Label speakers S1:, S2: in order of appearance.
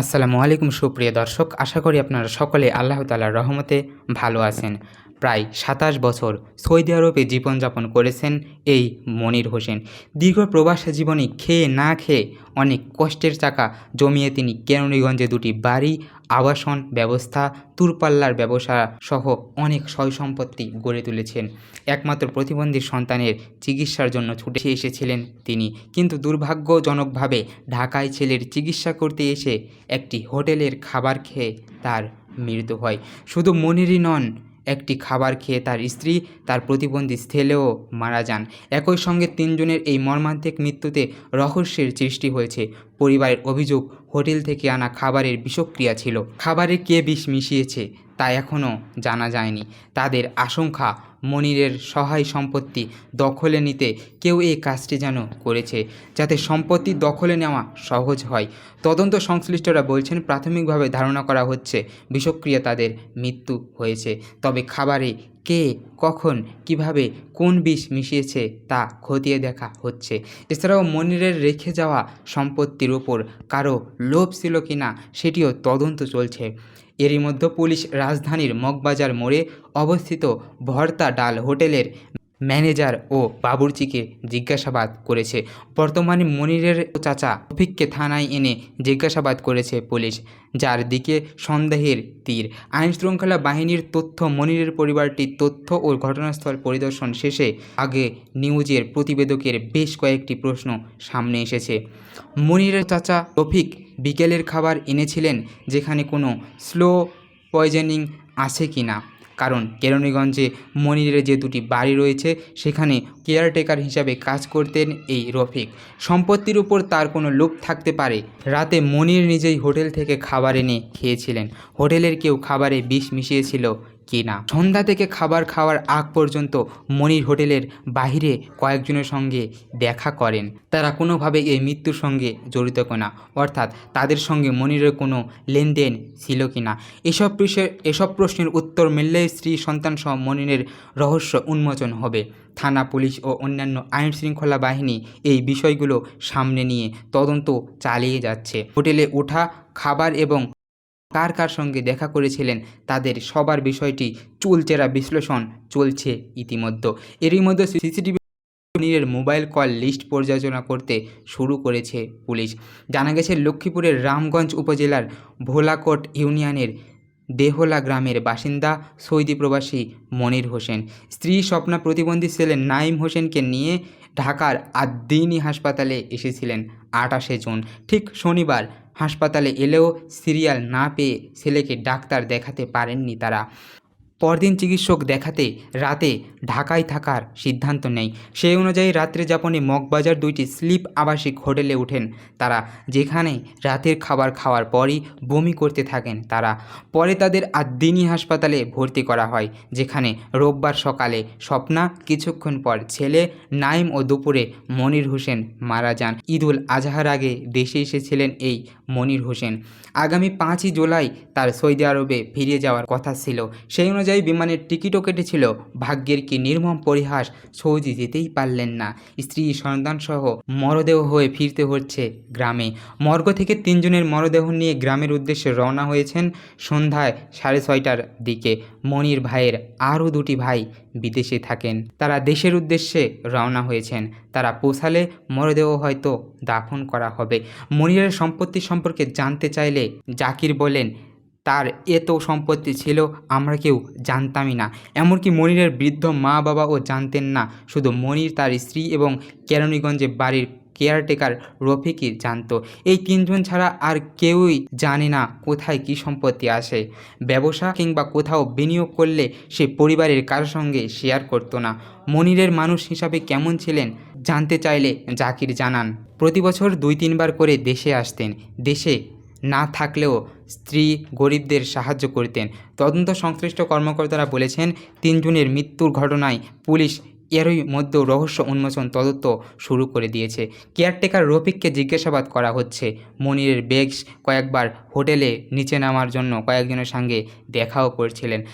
S1: আসসালামু আলাইকুম, সুপ্রিয় দর্শক। আশা করি আপনারা সকলে আল্লাহ তালার রহমতে ভালো আছেন। প্রায় সাতাশ বছর সৌদি আরবে জীবনযাপন করেছেন এই মনির হোসেন। দীর্ঘ প্রবাস জীবনে খেয়ে না খেয়ে অনেক কষ্টের চাকা জমিয়ে তিনি কেরানীগঞ্জে দুটি বাড়ি আবাসন ব্যবস্থা দূরপাল্লার ব্যবসা সহ অনেক সয় সম্পত্তি গড়ে তুলেছেন। একমাত্র প্রতিবন্ধী সন্তানের চিকিৎসার জন্য ছুটে এসেছিলেন তিনি। কিন্তু দুর্ভাগ্যজনকভাবে ঢাকায় ছেলের চিকিৎসা করতে এসে একটি হোটেলের খাবার খেয়ে তার মৃত্যু হয়। শুধু মনিরই নন, একটি খাবার খেয়ে তার স্ত্রী, তার প্রতিবন্ধী ছেলেও মারা যান। একই সঙ্গে তিনজনের এই মর্মান্তিক মৃত্যুতে রহস্যের সৃষ্টি হয়েছে। পরিবারের অভিযোগ, হোটেল থেকে আনা খাবারের বিষক্রিয়া ছিল। খাবারে কে বিষ মিশিয়েছে তা এখনও জানা যায়নি। তাদের আশঙ্কা, মনিরের সহায় সম্পত্তি দখলে নিতে কেউ এই কাজটি যেন করেছে, যাতে সম্পত্তি দখলে নেওয়া সহজ হয়। তদন্ত সংশ্লিষ্টরা বলছেন, প্রাথমিকভাবে ধারণা করা হচ্ছে, বিষক্রিয়া তাদের মৃত্যু হয়েছে। তবে খাবারে কে, কখন, কীভাবে, কোন বিষ মিশিয়েছে তা খতিয়ে দেখা হচ্ছে। এছাড়াও মনিরের রেখে যাওয়া সম্পত্তির ওপর কারও লোভ ছিল কি না, সেটিও তদন্ত চলছে। এরই মধ্যে পুলিশ রাজধানীর মগবাজার মোড়ে অবস্থিত ভর্তা ডাল হোটেলের ম্যানেজার ও বাবুর্চিকে জিজ্ঞাসাবাদ করেছে। বর্তমানে মনিরের চাচা রফিককে থানায় এনে জিজ্ঞাসাবাদ করেছে পুলিশ, যার দিকে সন্দেহের তীর। আইন শৃঙ্খলা বাহিনীর তথ্য, মনিরের পরিবারটি তথ্য ও ঘটনাস্থল পরিদর্শন শেষে আগে নিউজের প্রতিবেদকের বেশ কয়েকটি প্রশ্ন সামনে এসেছে। মনিরের চাচা রফিক বিকেলের খাবার এনেছিলেন, যেখানে কোনো স্লো পয়জনিং আছে কি না কারণ কেরণীগঞ্জে মনিরের যে দুটি বাড়ি রয়েছে, সেখানে কেয়ারটেকার হিসাবে কাজ করতেন এই রফিক। সম্পত্তির উপর তার কোনো লোক থাকতে পারে। রাতে মনির নিজেই হোটেল থেকে খাবার এনে খেয়েছিলেন। হোটেলের কেউ খাবারে বিষ মিশিয়েছিল। কি না? সন্ধ্যা থেকে খাবার খাওয়ার আগ পর্যন্ত মনির হোটেলের বাহিরে কয়েকজনের সঙ্গে দেখা করেন। তারা কোনোভাবে এই মৃত্যুর সঙ্গে জড়িত কিনা, অর্থাৎ তাদের সঙ্গে মনিরের কোনো লেনদেন ছিল কিনা, এসব এসব প্রশ্নের উত্তর মিললে স্ত্রী সন্তান সন্তানসহ মনিরের রহস্য উন্মোচন হবে। থানা পুলিশ ও অন্যান্য আইন শৃঙ্খলা বাহিনী এই বিষয়গুলো সামনে নিয়ে তদন্ত চালিয়ে যাচ্ছে। হোটেলে ওঠা, খাবার এবং কার কার সঙ্গে দেখা করেছিলেন তাদের সবার বিষয়টি চুলচেরা বিশ্লেষণ চলছে ইতিমধ্যে। এরই মধ্যে সিসিটিভি নিরের মোবাইল কল লিস্ট পর্যালোচনা করতে শুরু করেছে পুলিশ। জানা গেছে, লক্ষ্মীপুরের রামগঞ্জ উপজেলার ভোলাকোট ইউনিয়নের দেহলা গ্রামের বাসিন্দা সৌদি প্রবাসী মনির হোসেন। স্ত্রী স্বপ্না প্রতিবন্ধী ছেলে নাইম হোসেনকে নিয়ে ঢাকার আদ্দিনী হাসপাতালে এসেছিলেন আটাশে জুন। ঠিক শনিবার হাসপাতালে এলেও সিরিয়াল না পেয়ে ছেলেকে ডাক্তার দেখাতে পারেননি তারা। পরদিন চিকিৎসক দেখাতে রাতে ঢাকায় থাকার সিদ্ধান্ত নেয়। সেই অনুযায়ী রাত্রে যাপনে মগবাজার দুইটি স্লিপ আবাসিক হোটেলে ওঠেন তারা, যেখানে রাতের খাবার খাওয়ার পরই বমি করতে থাকেন তারা। পরে তাদের আদ্দিনী হাসপাতালে ভর্তি করা হয়, যেখানে রোববার সকালে স্বপ্না, কিছুক্ষণ পর ছেলে নাইম ও দুপুরে মনির হোসেন মারা যান। ঈদুল আজহার আগে দেশে এসেছিলেন এই মনির হোসেন। আগামী পাঁচই জুলাই তার সৌদি আরবে ফিরে যাওয়ার কথা ছিল। সেই অনুযায়ী বিমানের টিকিটও কেটেছিল। ভাগ্যের কি নির্মম পরিহাস সৌদি যেতেই পারলেন না। স্ত্রী সন্তানসহ মরদেহ হয়ে ফিরতে হচ্ছে গ্রামে। মর্গ থেকে তিনজনের মরদেহ নিয়ে গ্রামের উদ্দেশ্যে রওনা হয়েছেন সন্ধ্যায় সাড়ে ছয়টার দিকে। মনির ভাইয়ের আরও দুটি ভাই বিদেশে থাকেন। তারা দেশের উদ্দেশ্যে রওনা হয়েছেন। তারা পৌঁছালে মরদেহ হয়তো দাফন করা হবে। মনিরের সম্পত্তি সম্পর্কে জানতে চাইলে জাকির বলেন তার এত সম্পত্তি ছিল, আমরা কেউ জানতামই না। এমনকি মনিরের বৃদ্ধ মা বাবাও জানতেন না, শুধু মনির তার স্ত্রী এবং কেরানীগঞ্জে বাড়ির কেয়ারটেকার রফিকই জানতো। এই তিনজন ছাড়া আর কেউই জানে না কোথায় কী সম্পত্তি আসে ব্যবসা কিংবা কোথাও বিনিয়োগ করলে সে পরিবারের কারোর সঙ্গে শেয়ার করতো না। মনিরের মানুষ হিসাবে কেমন ছিলেন, জানতে চাইলে জাকির জানান। প্রতি বছর দুই তিনবার করে দেশে আসতেন। দেশে না থাকলেও স্ত্রী গরিবদের সাহায্য করতেন। তদন্ত সংশ্লিষ্ট কর্মকর্তারা বলেছেন, তিনজনের মৃত্যুর ঘটনায় পুলিশ এরই মধ্যেও রহস্য উন্মোচন তদন্ত শুরু করে দিয়েছে। কেয়ারটেকার রফিককে জিজ্ঞাসাবাদ করা হচ্ছে। মনিরের বেগস কয়েকবার হোটেলে নিচে নামার জন্য কয়েকজনের সঙ্গে দেখাও করছিলেন।